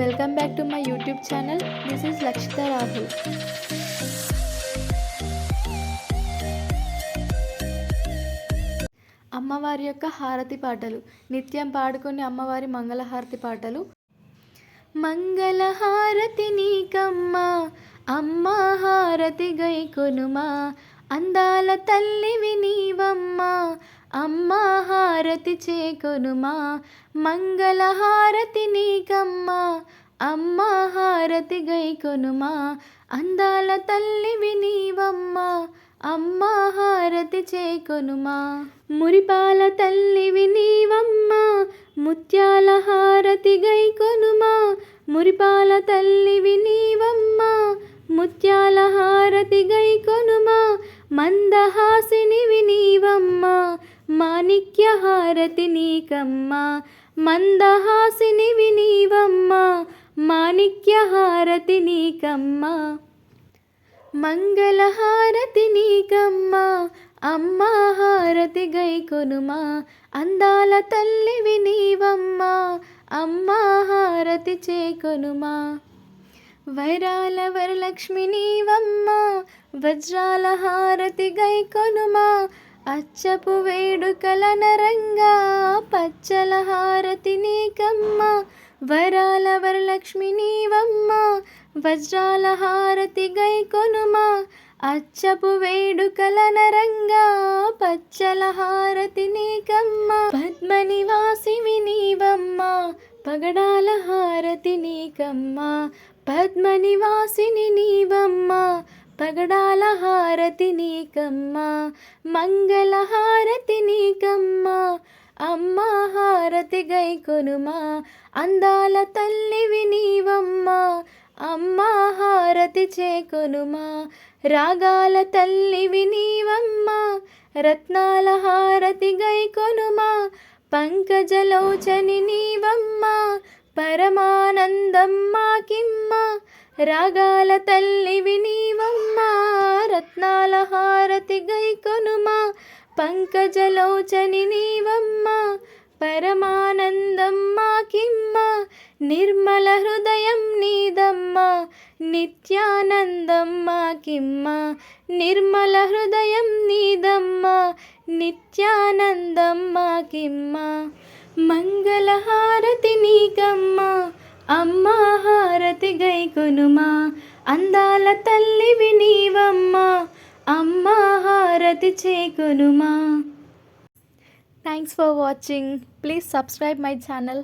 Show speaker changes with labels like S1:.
S1: Welcome back to my YouTube channel this is Lakshitha Rahul అమ్మవారి యొక్క హారతి పాటలు. నిత్యం పాడుకునే అమ్మవారి మంగళహారతి పాటలు. మంగళహారతి నీకమ్మ అమ్మ హారతి గై కొనుమా. అందాల తల్లివి నీవమ్మ అమ్మ హారతి చేకొనుమా మంగళహారతి నీకమ్మా అమ్మ హారతి గై కొనుమా అందాల తల్లివి నీవమ్మ అమ్మ హారతి చేకొనుమా. మురిపాల తల్లివి నీవమ్మ ముత్యాల హారతి గైకొనుమా మురిపాల తల్లివి నీవమ్మ ముత్యాల హారతి గై మందహాసి మాణిక్య హారతి నీకమ్మ మందహాసినివి నీవమ్మ మాణిక్య హారతి నీకమ్మ. మంగళహారతి నీకమ్మ అమ్మ హారతి గై కొనుమా అందాల తల్లివి వినీవమ్మ అమ్మ హారతి చేకొనుమా. వైరాల వరలక్ష్మి నీవమ్మ వజ్రాల హారతి గై కొనుమా అచ్చపు వేడుకల నరంగా పచ్చల హారతి నీకమ్మ వరాల వరలక్ష్మి నీవమ్మ వజ్రాల హారతి గై కొనుమ. అచ్చపు వేడుకల నరంగా పచ్చల హారతి నీకమ్మ పద్మనివాసివి నీవమ్మ పగడాల హారతి నీకమ్మ పద్మనివాసిని నీవమ్మ పగడాల హారతి నీకమ్మ మంగళ హారతి నీకమ్మ అమ్మ హారతి గై కొనుమా అందాల తల్లివి నీవమ్మ అమ్మ హారతి చేకొనుమా రాగాల తల్లివి నీవమ్మ రత్నాల హారతి గై కొనుమా పంకజలోచని నీవమ్మ పరమానందమ్మా కిమ్మా రాగాల తల్లివి నీవమ్మ రత్నాల హారతి గైకొనుమా పంకజలోచని నీవమ్మా పరమానందమ్మా మాకిమ్మ నిర్మల హృదయం నీదమ్మ నిత్యానందం మాకిమ్మ నిర్మల హృదయం నీదమ్మ నిత్యానందం మాకిమ్మ మంగళహారతి నీకమ్మ అమ్మా గై కొనుమా? అందాల తల్లివి నీవమ్మా అమ్మ హారతి చేకొనుమా. Thanks for watching please subscribe my channel